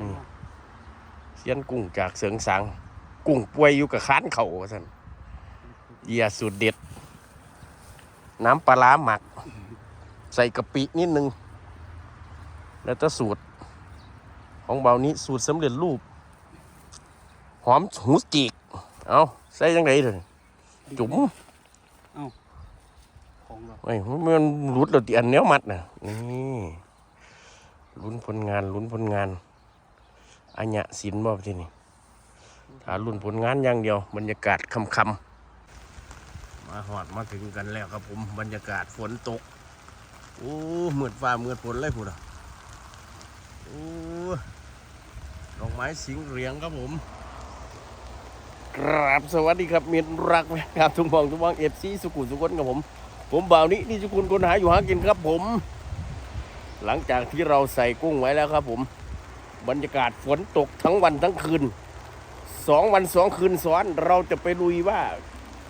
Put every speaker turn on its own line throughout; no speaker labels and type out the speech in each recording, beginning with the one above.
นี่เสียนกุ้งจากเสริงสัง กุ้งป่วยอยู่กับค้านเขาว่าสันเหยียสูตรเด็ด น้ำปลาร้าหมัก ใส่กะปินิดนึง แล้วก็สูตร ของเบานี้สูตรสำเร็จรูป หอมหูจีก เอาใส่ยังไงเลยจุ๋ม
ของเรา
ไอ้ยมันรุดเราตีอันเนี้ยมัดนะนี่ลุ้นผลงานลุ้นผลงาน อัญญะศิลป์บ่ที่นี่ถ้าลุ้นผลงานอย่างเดียว บรรยากาศคำคำๆมาหอดมาถึงกันแล้วครับผมบรรยากาศฝนตกโอ้เหมือดฟ้าเหมือดฝนเลยพูดอะโอ้ดอกไม้สิงเรียงครับผมกราบสวัสดีครับมิตรรักครับทุกมองทุกมองเอฟซีสุขุมสุขนกับผม ผมบ่าวนี้นี่จุกุลคนหาอยู่หากินครับผม หลังจากที่เราใส่กุ้งไว้แล้วครับผม บรรยากาศฝนตกทั้งวันทั้งคืนสองวันสองคืนซ้อน เราจะไปลุยว่า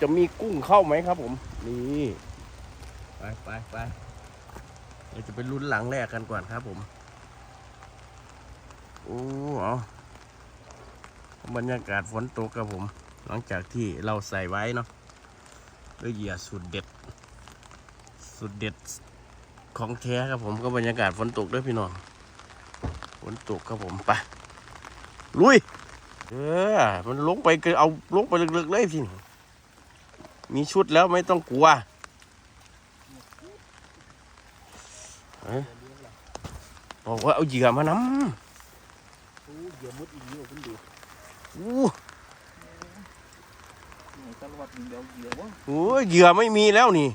จะมีกุ้งเข้าไหมครับผม นี่ไปไปไปเราจะไปลุ้นหลังแรกกันก่อนครับผม โอ้เอาบรรยากาศฝนตกครับผม หลังจากที่เราใส่ไว้เนาะด้วยเหยื่อสุดเด็ด สุดเด็ดของแท้ครับผมก็บรรยากาศฝนตกด้วยพี่น้อง ฝนตกครับผมไปลุย เออ มันลงไปก็เอาลงไปลึกๆเลยพี่มีชุดแล้วไม่ต้องกลัวเอ้ยบอกว่าเอาเหยื่อมาน
โอ้เหยื่อมดอีกเยอะคุณดูำ
อู้
ไหนตลอดมีเดียวเหยื่อวะ
โอ้ยเหยื่อไม่มีแล้วนี่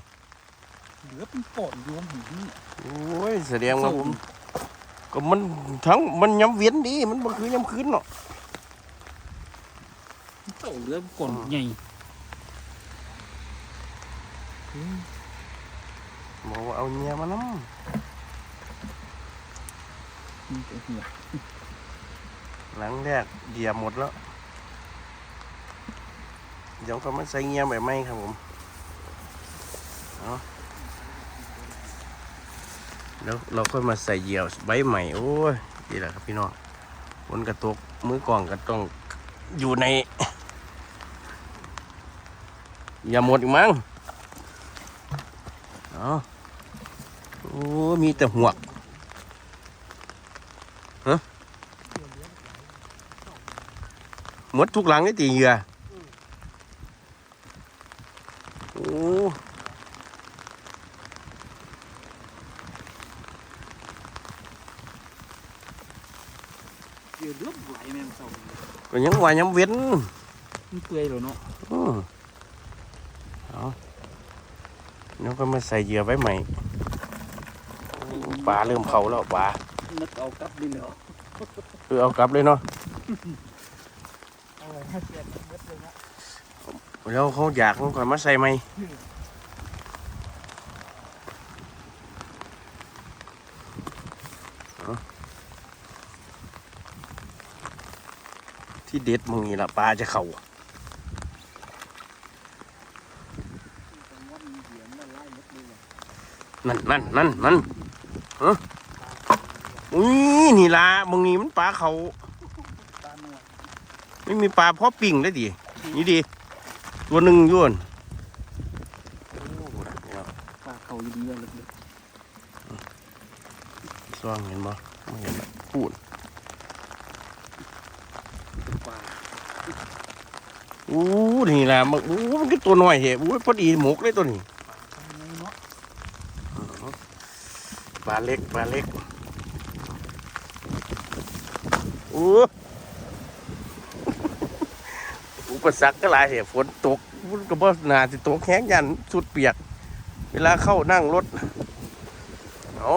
เหลือเป็นก่อนโยมหินนี่
โอ้ยแสดงว่าผม ก็มันทั้งมันย้ำเวียนดีมันบ่คือย้ำคืนเนาะ
เต่าเหลือเป็นก่อนใหญ่
บอกว่าเอาเมียมานำ
มีแต่เหยื่อ
หลังแรกเหยียบหมดแล้ว เดี๋ยวก็มาใส่เงียแบบไม่ครับผมเอา แล้วเราก็มาใส่เหยี่ยวใบใหม่โอ้ยนี่แหละครับพี่น้องบนกระตกมือกล่องก็ต้องอยู่ใน อย่าหมดอีกมั้งเอาโอ้มีแต่หวกหมดทุกหลังนี่ตีเหยื่อโอ้
เหยื่อเลือดไหลแม่งเต่า
ก็ยังว่ายังเว้น
มันเปื่อยแล้วเนาะ
อืมเอาเดี๋ยวก็มาใส่เหยื่อไว้ใหม่โอ้ปลาเริ่มเขาแล้วปลา
นึกเอากลับดินเหรอ
เออเอากลับเลยเนาะ
เอาไว้ให้เสียเม็ดเลยนะ
แล้วเขาอยากเขาก่อนมาใส่ไหมเอา ที่เด็ดมึงนี่ละปลาจะเข่านั่นนั่นนั่นนั่นฮะอุ้ยนี่ละมึงนี่มันปลาเขา
ตาหนวด
ไม่มีปลาเพาะปิ่งได้ดินี่ดิตัวหนึ่งอยวน
ปลาเขาอยู่ดีเลยเลย
ซ่องเห็นบ่ไม่เห็นพูด
ปลา
อู้ นี่ละมันอู้มันก็ตัวน้อยเหรอู้พอดีหมกเลยตัวนี้ปลาเล็กปลาเล็กอู้อุปสรรคก็หลายเหตุฝนตกมันก็บ่นาสิตกแห้งยันสุดเปียก เวลาเข้านั่งรถเอา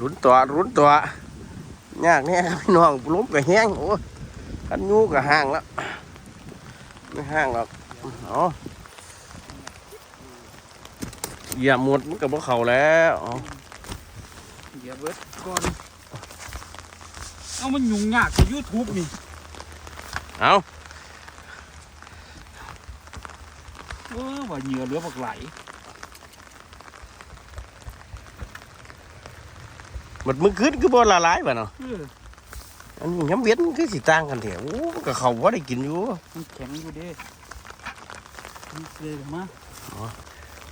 ลุ้นตัวลุ้นตัวยากแน่พี่น้องล้มกับแห้งโอ้คันยูกับห้างแล้ว ไม่ห้างหรอกเอาเหยียบหมดมันกับพวกเขาแล้วเอา
เหยื่อเบิดก่อนเอามันยุ่งยากกับยูทูบนี่
เอา
เออว่าเหยื่อเหลือบักไหล
หมดมือคืนคือบ่ละลายบ่เนาะ
เออ
อันนี้ย้ำเวียนคือสิต่างกันแท้โอ้มันก็เขาบ่ได้กินอยู่
มันแข็งอยู่เด้นี่เลยมา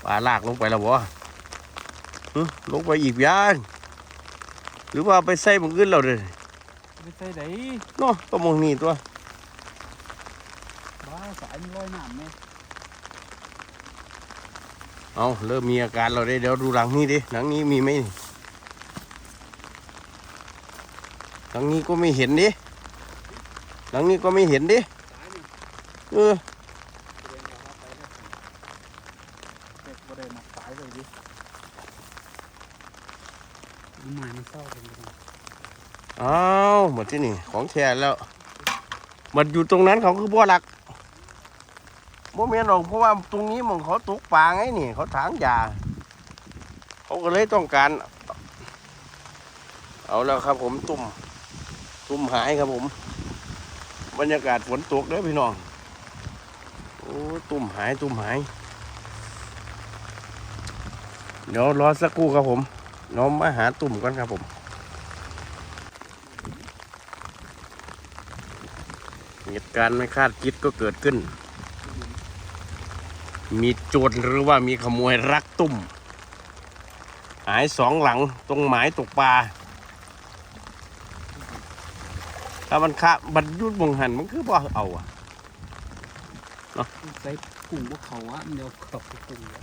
ปลาลากลงไปแล้วบ่หึลงไปอีกอย่างหรือว่าไปใส่หมองอื่นแล้วเด้อ
ไปใส่ไหน
เนาะก็หมองนี้ตัว
บ้าสายมันลอยน้ำไหม
เอาเริ่มมีอาการเราได้เดี๋ยวดูหลังนี้ดิหลังนี้มีไหมนี่ หลังนี้ก็ไม่เห็นดิ หลังนี้ก็ไม่เห็นดิ
สายนี่
เออ
แสดงว่าไปแล้วเด็กบ่ได้มาสายเลยดิเอาใหม่มันเศร้าเป็นยังไง
อ้าวหมดที่นี่ ของแท้แล้วมันอยู่ตรงนั้นเขาคือบ่อหลักบ่แม่นหรอกเพราะว่าตรงนี้หมองเขาตกปลาไงนี่ เขาถางยาเขาก็เลยต้องการ เอาแล้วครับผมตุ่ม ตุ่มหายครับผม บรรยากาศฝนตกเด้อพี่น้อง โอ้ตุ่มหายตุ่มหาย เดี๋ยวรอสักครู่ครับผมน้องมาหาตุ่มก่อนครับผม เหตุการณ์ไม่คาดคิดก็เกิดขึ้น มีโจรหรือว่ามีขโมยรักตุ่ม หายสองหลังตรงหมายตกปลา ถ้ามันคะบัดยุดบงหันมันคือบ่เอาอะ
ใส่กุ้งพวกเขาอะมันเดี๋ยวเขาไปกุ้งเลย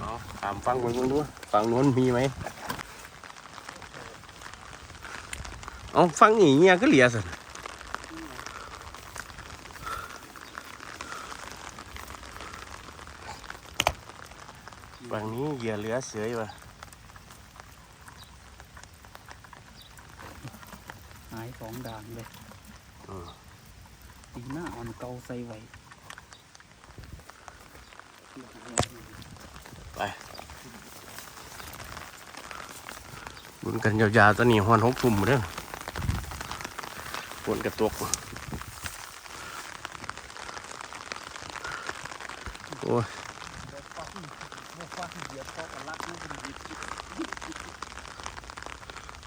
เอาถามฟังไปเบิ่งดูฝั่งโน้นมีไหมเอาฟังนี่เงี้ยก็เหลียสิฝั่งนี้เหยื่อเหลือเสืออยู่วะ
หาย สองด่างเลย
อืม
ตีหน้าอ่อนเกาใส่ไว้
บุญกันยาวๆตอนนี้หอนหกทุ่มเด้อฝนกระตก โอ้ย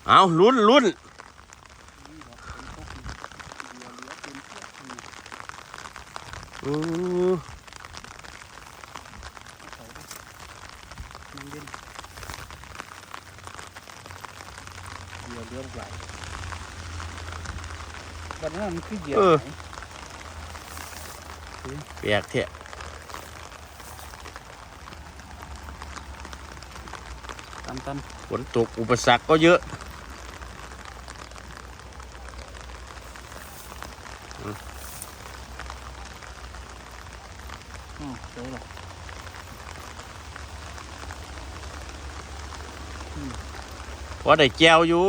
เอาลุ้นลุ้น อือ
เล่นเหยื่อเลี้ยงไหลวันนั้นมันคือเหยื่อไหน
เปียกเถอะ
ตามตาม
ฝนตกอุปสรรคก็เยอะ
อ๋อเจอหรอ
พอได้แจวอยู่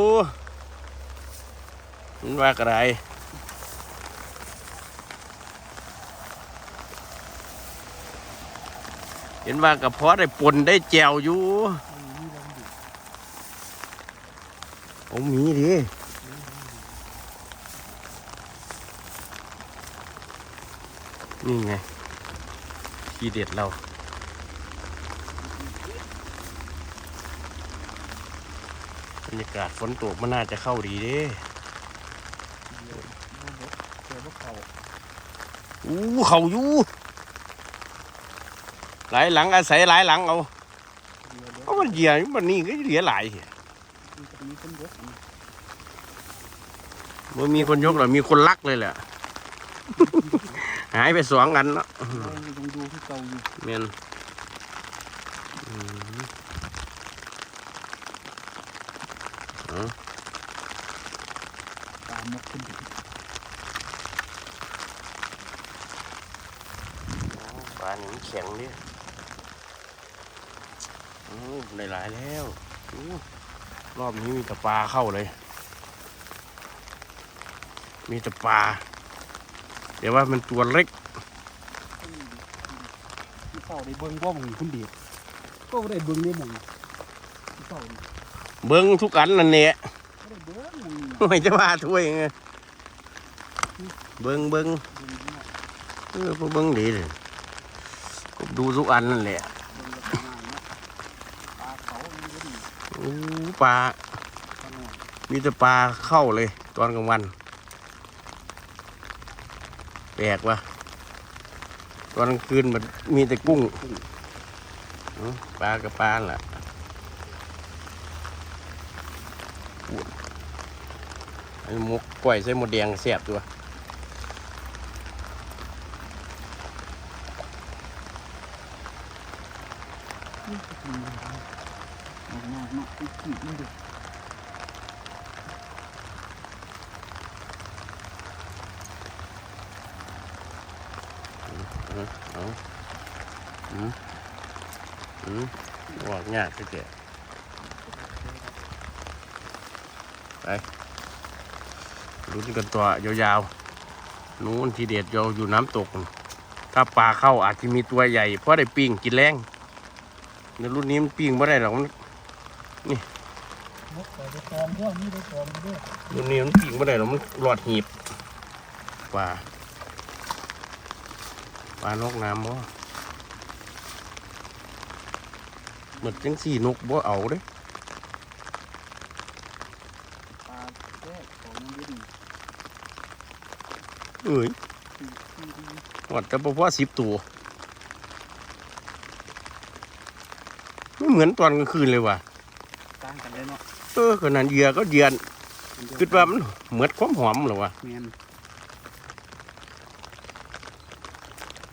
มันว่ากระไรเห็นว่ากับพอได้ปนได้แจวอยู่ผมมีดินี่ไง ทีเด็ดเรา รรยากาศฝนตกมันน่าจะเข้าดีเด้
เหยื่อบ่บดเจอพวกเขา
อู้เขาอยู่หลายหลังอาศัยหลายหลังเอา
เหยื่อเลี้ยง
เพราะมันเหยียมันนี่ก็เหลือหลายสิ
มันจะมีคนบดอีก
มันมีคนยกหรอมีคนลักเลยแหละ หายไปสองอันแล้ว
เรายังดูที่เก่าอยู่
เมียนอืม
ตามมาขึ้นดิ
ป ลานี่มันแข็งดิอู้ได้หลายแล้วอู้รอบนี้มีแต่ปลาเข้าเลย มีแต่ปลา เดี๋ยวว่ามันตัวเล็ก
ที่เศร้าได้เบิ่งว่ามึงคุณเดียดก็บ่ได้เบิ่งได้มึงที่เศร้านี่
เบิ้งทุกอันนั่นเนี่ย
บ่ได้เบิ่งมึง
ไม่จะว่าถ้วยไงเบิ้งเบิ้ง
เบิ่งเนี่ย
เออพวกเบิ้งดีเลยก็ ดูทุกอันนั่นแหละ
ปลาเขามันก็ดี
อู้ปลา มีแต่ปลาเข้าเลย ตอนกลางวัน แปลกวะตอนกลางคืนมันมีแต่กุ้ง ปลากับปลาแหละอู้ไอ้หมกก้อยใส่หมดแดงแซ่บตัว
เอาหน้าเนาะ ขีดมันดู
เอาอืมอืมบอกยากเจ๊ไปลุ้นกันตัวยาวๆ นู้นทีเด็ดเราอยู่น้ำตก ถ้าปลาเข้าอาจจะมีตัวใหญ่ เพราะได้ปิ้งกินแรงในรุ่นนี้มันปิ้งไม่ได้หรอกมัน
นกไปตอมพวกนี้ไปตอมด้วย
รุ่นนี้มันปิ้งไม่ได้หรอกมันหลอดหีบปลาปลานกน้ำบ่เหมือนจังสี่นกบ่เอาเด้
ปลาแก้ของมันดิ้น
เอ้ยวัดแต่บ่พอสิบตัวไม่เหมือนตอนกลางคืนเลยว่ะ
เลยเนาะ
เออขนาดเหยื่อก็เดือนคิดว่ามันเหมือนความหอมเหรอวะ
แมน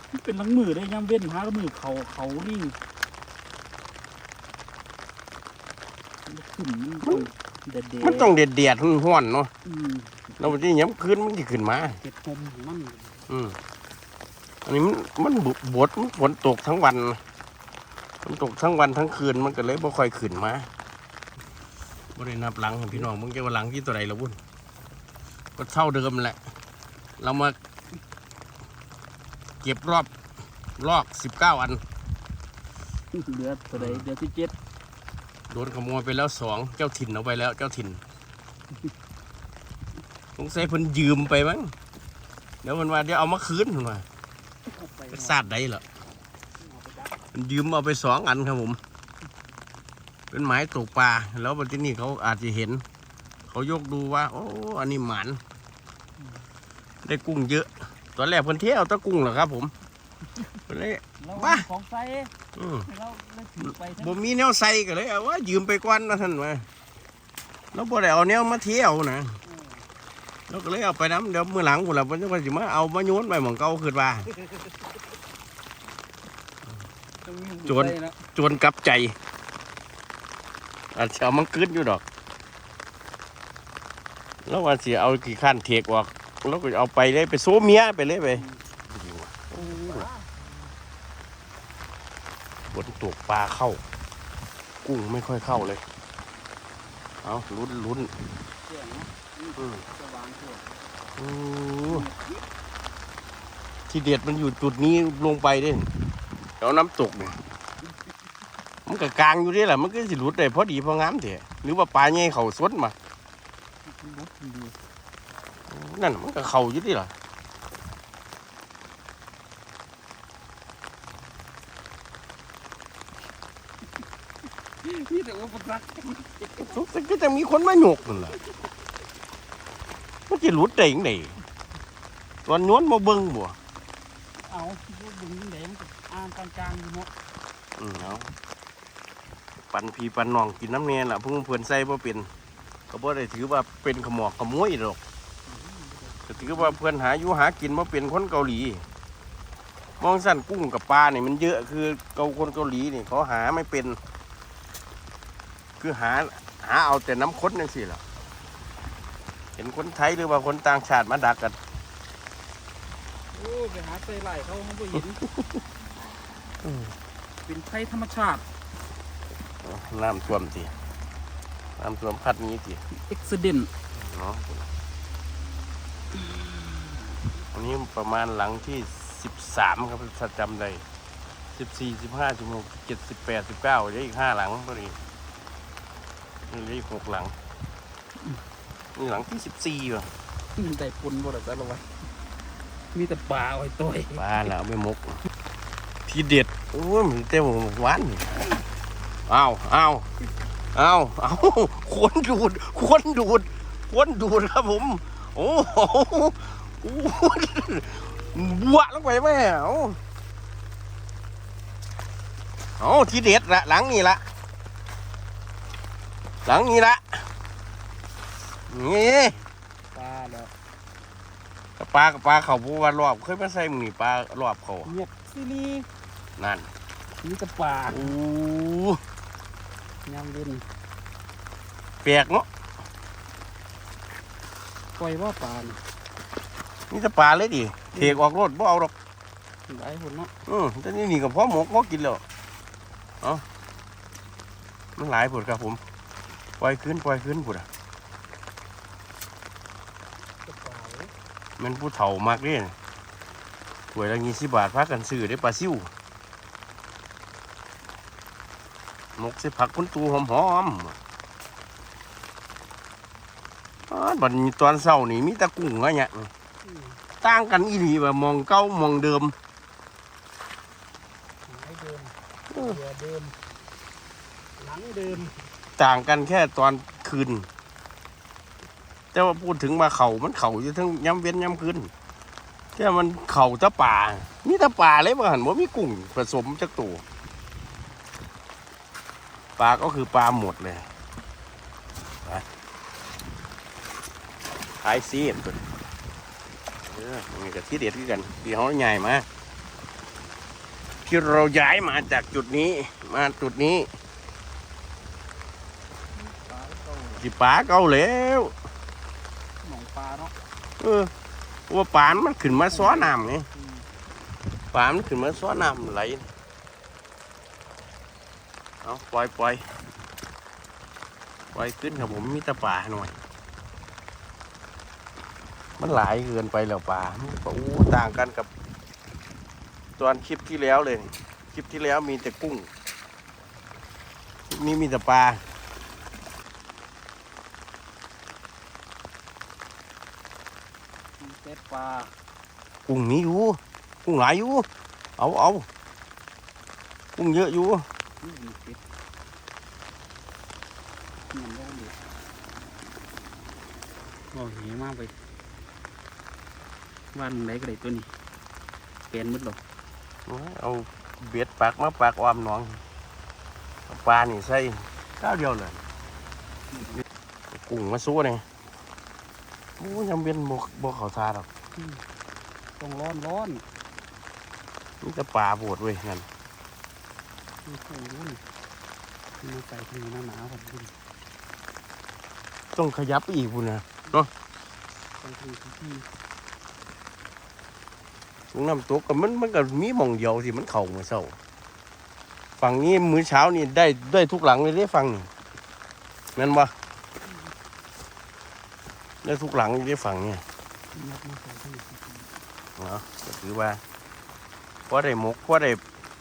มันเป็นลังมือได้ย่ำเว้นหาลังมือเขาเขานี่มันขึ้นมันต้องเด็ดเด็ด
มันต้องเด็ดเดียดๆห้อนๆเนาะ
อืม
แล้วมันจะย้ำคืนมันจะขึ้นมา
เด็ดหอมของมัน
อืมอันนี้มันมันบุบดมันฝนตกทั้งวัน มันตกทั้งวันทั้งคืนมันก็เลยบ่ค่อยขึ้นมา บ่ได้นับหลังพี่น้องมึงจะว่าหลังที่ตัวใดละบุ่นก็เท่าเดิมแหละ เรามาเก็บรอบลอกสิบเก้าอัน
เหลือตัวใดเดือที่เจ็ด
โดนขโมยไปแล้วสองเจ้าถิ่นเอาไปแล้ว เจ้าถิ่นสงสัยเพิ่นยืมไปมั้งเดี๋ยวมันว่าเดี๋ยวเอามาคืนมันว่า
เอาไป
ไปซาดได้เหรอ
เอาไปดัก
มันยืมเอาไปสองอันครับผม เป็นหมายตกปลาแล้ววันที่นี่เขาอาจจะเห็น เขายกดูว่า โอ้อันนี้หมันได้กุ้งเยอะ ตอนแรกเพิ่นเที่ยวแตะกุ้งเหรอครับ ผมเพิ่นเลย
เรา
บ้า
ของใส่
อืม
เราเลยถือไปทั้ง
บ่มีแนวใส่ก็เลยเอาว่ายืมไปก่อนนะท่านว่าแล้วบ่ได้เอาแนวมาเที่ยวนะแล้วก็เลยเอาไปน้ำเดี๋ยวมื้อหลังพุ่นล่ะเพิ่นจะว่าสิมาเอามาโยนไปหม่องเก่าคือว่า
ต้องมี
โจร
ใส่นะ
จวนกลับใจ อาจจะเอามันขึ้นอยู่ดอก แล้วว่าสิเอากี่ขั้นเทกออก แล้วก็เอาไปเลยไปโซเมียไปเลยไปบนตกปลาเข้า กุ้งไม่ค่อยเข้าเลย เอาลุ้นลุ้นที่เด็ดมันอยู่จุดนี้ลงไปเด้แล้วน้ำตกเนี่ย มันก็กลางอยู่นี่แหละมันก็สิหลุดได้พอดีพองามเถอะหรือว่าปลาใหญ่เขาสดมา
ลุกดี
นั่นมันก็เข่าอยู่ที่ล่ะ
นี่แต่ว่าประทัก
สงสัยก็จะมีคนมาหยกนั่นแหละมันจะหลุดได้ยังไงตอนโย้วนมาเบิ้งบ่
เอาลูกบึงแดงอ่านกลางๆอยู่เนาะ
อืมเอา ปันพี่ปันน้องกินน้ำเนียล่ะเพิ่งเพื่อนใส่บ่เป็นก็บ่ได้ถือว่าเป็นขมอกขโมยหรอกก็ถือว่าเพื่อนหาอยู่หากินมาเป็นคนเกาหลี มองสั้นกุ้งกับปลาเนี่ยมันเยอะคือเกาคนเกาหลีนี่เขาหาไม่เป็น คือหาหาเอาแต่น้ำข้นนั่นสิล่ะเห็นคนไทยหรือว่าคนต่างชาติมาดักกัน
โอ้ไปหาใส่ไหลเขาเขาไม่เห็นเป็นไทยธรรมชาติ
น้ำท่วมสิน้ำท่วมพัดนี้สิ
เอ็กซ์เดน
เนาะอันนี้ประมาณหลังที่สิบสามครับถ้าจำได้สิบสี่สิบห้าสิบหกเจ็ดสิบแปดสิบเก้าเหลืออีกห้าหลังพอดีนี่เหลืออีกหกหลังนี่หลังที่สิบสี่ว่ะ
ได้ปนบ่ได้แต่ละวันมีแต่ปลาไว้ตัวเอง
ปลาแล้วเอาไม่มก ทีเด็ด โอ้ยมันเต็มหวาน นี่อ้าวอ้าวเอาเอาควนดูดควนดูดควนดูดครับผมโอ้โหโอ้โหบวะลงไปแม่เอาเอาทีเด็ดละหลังนี่ละหลังนี่ละนี่
ปลาแล้ว
กับปลากับปลาเขาบัวารอบเคยมาใส่หมือนี่ปลารอบเขา
เงียบซีรี
นั่น
มีแต่ปลา
โอ้
ยามเย็น
แปลกเนาะ
ปล่อยว่าปลานี่
นี่จะปลาเลยดิเทกออกรถบ่เอาหรอก
หลายคนเนาะ
อืมแต่นี่นี่กับพ่อหมกพ่อกินแล้วเอามันหลายผุดครับผมปล่อยขึ้นปล่อยขึ้นผุดอะ
แต่ปลาเว้ย
มันผู้เฒ่ามากเลยถวยละยี่สิบบาทพักกันซื้อได้ปลาซิ่ว นกสิผักคุณตูหอมหอมๆอ้าบัดนี้ตอนเช้านี่มีแตะกุ้งอะเนี่ย
อืม
ต่างกันอีหลีว่ามองเก้ามองเดิม
หายเดิมเรือเดิม หลังเดิม
ต่างกันแค่ตอนคืน แต่ว่าพูดถึงมาเขามันเขาอยู่ทั้งย้ำเว้นย้ำคืนแค่มันเขาแตะป่ามีแตะป่าเลยบ่หันว่ามีกุ้งผสมจักตัว ปลาก็คือปลาหมดเลยไปขายซีมตัวนี้เออนี่ก็ที่เด็ดคือกันที่เขาใหญ่มาที่เราย้ายมาจากจุดนี้ มาจุดนี้
ปลาเก่า
สิปลาเก่าแล้ว
หนองปลาเนาะ
เออว่าปลามันขึ้นมาซ้อน้ำไง
อืม
ปลามันขึ้นมาซ้อน้ำไหล เอาปล่อยปล่อยปล่อยขึ้นครับผมมีแต่ปลาหน่อย มันหลายเกินไปแล้วปลามันก็อู้ต่างกันกับ ตอนคลิปที่แล้วเลย คลิปที่แล้วมีแต่กุ้งคลิปนี้มีแต่ปลา
มีแต่ปลา
กุ้งมีอยู่ กุ้งหลายอยู่ เอาเอากุ้งเยอะอยู่
นี่มีเป็ดเงินเราเด็ดโอ้เหมากไปวันไหนก็ได้ตัวนี้เปลี่ยนหมดหรอก
เอาเบ็ดปักมาปักออมหนองเอาปลานี่ใส่ข้าวเดียวเลยกุ้งมาสู้เนี่ยโอ้ยยังเป็นบกบกเขาทาหรอก
ต้องร้อนร้อน
นี่จะปลาปวดเว้ยนั่น
นี่โอ้โหนี่มาใส่ถุงหนาหนาๆผมดู
ต้องขยับไปอีกพุ่นนะ
ใส่ถุงที่
ถุงน้ำตกก็มันมันก็มีหมองเดียวที่มันเข่ามาเศร้าฝั่งนี้มื้อเช้านี่ได้ได้ทุกหลังเลยได้ฟังนี่แม่นบ่ได้ทุกหลังเลยได้ฟังเนี่ย
ยัดมาใส่ถุงที่
เนาะก็ถือว่าพอได้หมกพอได้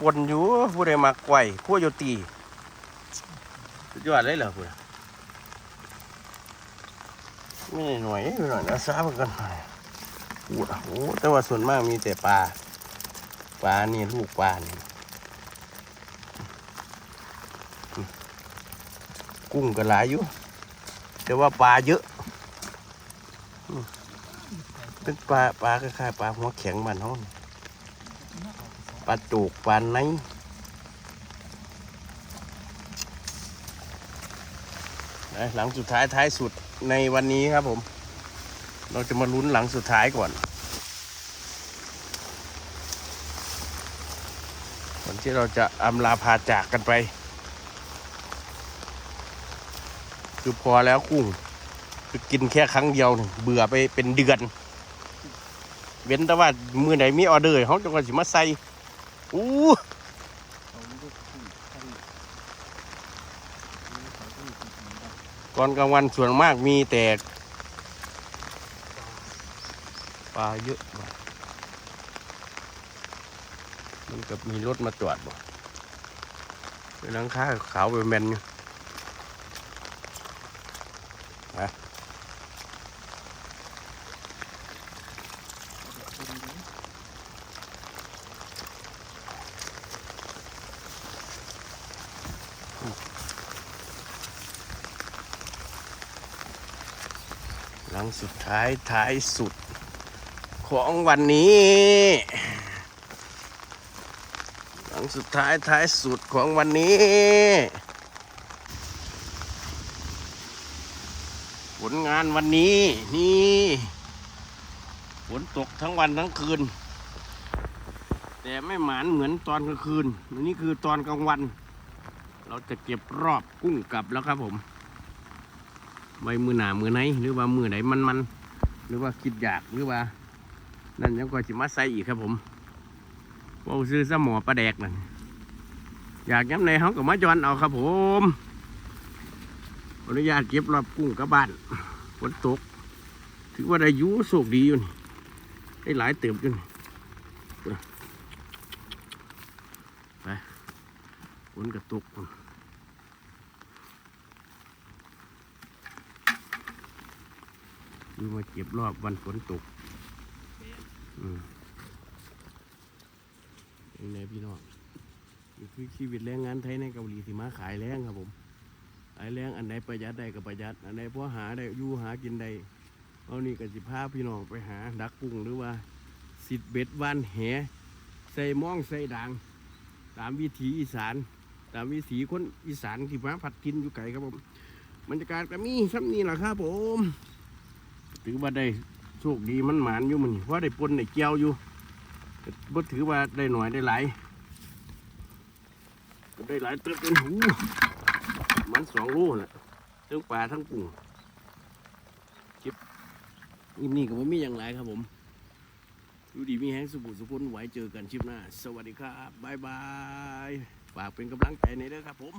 ปนอยู่ผู้ใดมักไก่ขั้วโยตีสุดยอดเลยเหรอคุณไม่หน่วยไม่หน่อยนะซาบกันหน่อยอูดอะโอ้แต่ว่าส่วนมากมีแต่ปลาปลานี่ลูกปลานี่กุ้งก็หลายอยู่ แต่ว่าปลาเยอะ เป็นปลาปลาคล้ายๆปลาหัวแข็งมันเขานี่ ปลาตูกปลาไหนนะหลังสุดท้ายท้ายสุดในวันนี้ครับผม เราจะมาลุ้นหลังสุดท้ายก่อนก่อนที่เราจะอำลาพาจากกันไป คือพอแล้วกุ้งคือกินแค่ครั้งเดียวนี่เบื่อไปเป็นเดือน เว้นแต่ว่ามือไหนมีออเดอร์เขาจะก็สิมาใส่ อู้
ก่
อนกลางวันส่วนมากมีแต่ปลาเยอะว่มันกับมีรถมาตรวจบ่เป็นหลังคาขาวเป็นแมนอยู่ ลังสุดท้ายท้ายสุดของวันนี้หลังสุดท้ายท้ายสุดของวันนี้ ผลงานวันนี้นี่ฝนตกทั้งวันทั้งคืน แต่ไม่หมานเหมือนตอนกลางคืนนนี้คือตอนกลางวัน เราจะเก็บรอบกุ้งกลับแล้วครับผม ไว้มือหนามือไหนหรือว่ามือไหนมันมันหรือว่าคิดอยากหรือว่า นั่นยังก็จิมาใส่อีกครับผมว่าซื้อสมอปลาแดกนั่นอยากย้ำในเขาก็มาจอนเอาครับผมอนุญาตเก็บรอบกุ้งกับบ้านฝนตก ถือว่าได้ยูโชคดีอยู่นี่ได้หลายเติบอยู่นี่ไปฝนกระตกพุ่น ดูมาเก็บรอบวันฝนตกอืมยังไงพี่น้องนี่คือชีวิตแรงงานไทยในเกาหลีที่มาขายแรงครับผมขายแรงอันไหนประหยัดได้ก็ประหยัด อันไหนพอหาได้อยู่หากินได้เอานี่ก็สิพาพี่น้องไปหา ดักกุ้งหรือว่าสิดเบ็ดวานแหใส่หม่องใส่ด่าง ตามวิถีอีสาน ตามวิถีคนอีสานที่มาผัดกินอยู่ไก่ครับผมบรรยากาศก็มีซ้ำนี่แหละครับผม ถือว่าได้โชคดีมันหมานอยู่มันเพราะได้ปนได้เกี่ยวอยู่บ่ถือว่าได้หน่อยได้หลายก็ได้หลายเติบเป็นหูมันสองโลแหละทั้งปลาทั้งกุ้งเก็บอิ่มนี่ก็บ่มีอย่างไรครับผมดูดีมีแห้งสุบุสุพนไว้เจอกันชิปหน้า สวัสดีครับบายบาย ฝากเป็นกำลังใจในเด้อครับผม